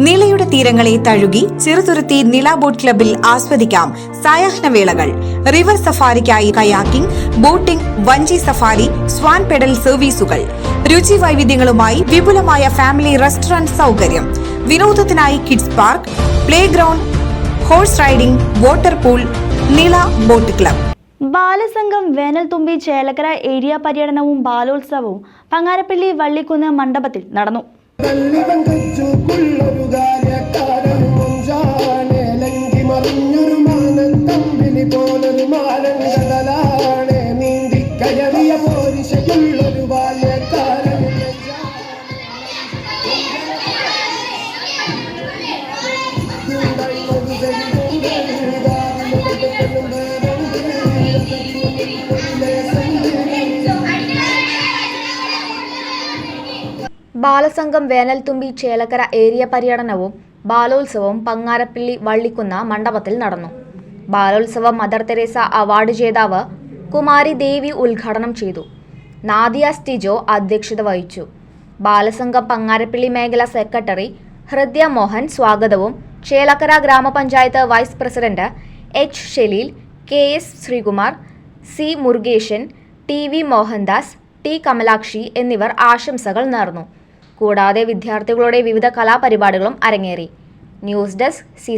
നിളയുടെ തീരങ്ങളെ തഴുകി ചെറുതുരുത്തി നില ബോട്ട് ക്ലബിൽ ആസ്വദിക്കാം സായാഹ്ന വേളകൾ. റിവർ സഫാരിക്കായി കയാക്കിംഗ് ബോട്ടിംഗ് വഞ്ചി സഫാരി സ്വാൻ പെഡൽ സർവീസുകൾ. രുചി വൈവിധ്യങ്ങളുമായി വിപുലമായ ഫാമിലി റെസ്റ്റോറന്റ് സൗകര്യം. വിനോദത്തിനായി kids park playground horse riding water pool Nila boat club. Balasangham Venalthumbi Chelakkara area പര്യടനവും ബാലോത്സവവും പങ്ങാരപ്പള്ളി വള്ളിക്കുന്ന് മണ്ഡപത്തിൽ നടന്നു. നീന്തി ബാലസംഘം വേനൽത്തുമ്പി ചേലക്കര ഏരിയ പര്യടനവും ബാലോത്സവവും പങ്ങാരപ്പിള്ളി വള്ളിക്കുന്ന മണ്ഡപത്തിൽ നടന്നു. ബാലോത്സവം മദർ തെരേസ അവാർഡ് ജേതാവ് കുമാരി ദേവി ഉദ്ഘാടനം ചെയ്തു. നാദിയ സ്റ്റിജോ അധ്യക്ഷത വഹിച്ചു. ബാലസംഘം പങ്ങാരപ്പള്ളി മേഖല സെക്രട്ടറി ഹൃദയ മോഹൻ സ്വാഗതവും ചേലക്കര ഗ്രാമപഞ്ചായത്ത് vice president H Shelil K S Sreekumar C Murukesan T V Mohandas T Kamalakshi എന്നിവർ ആശംസകൾ നേർന്നു. കൂടാതെ വിദ്യാർത്ഥികളുടെ വിവിധ കലാപരിപാടികളും അരങ്ങേറി. News desk C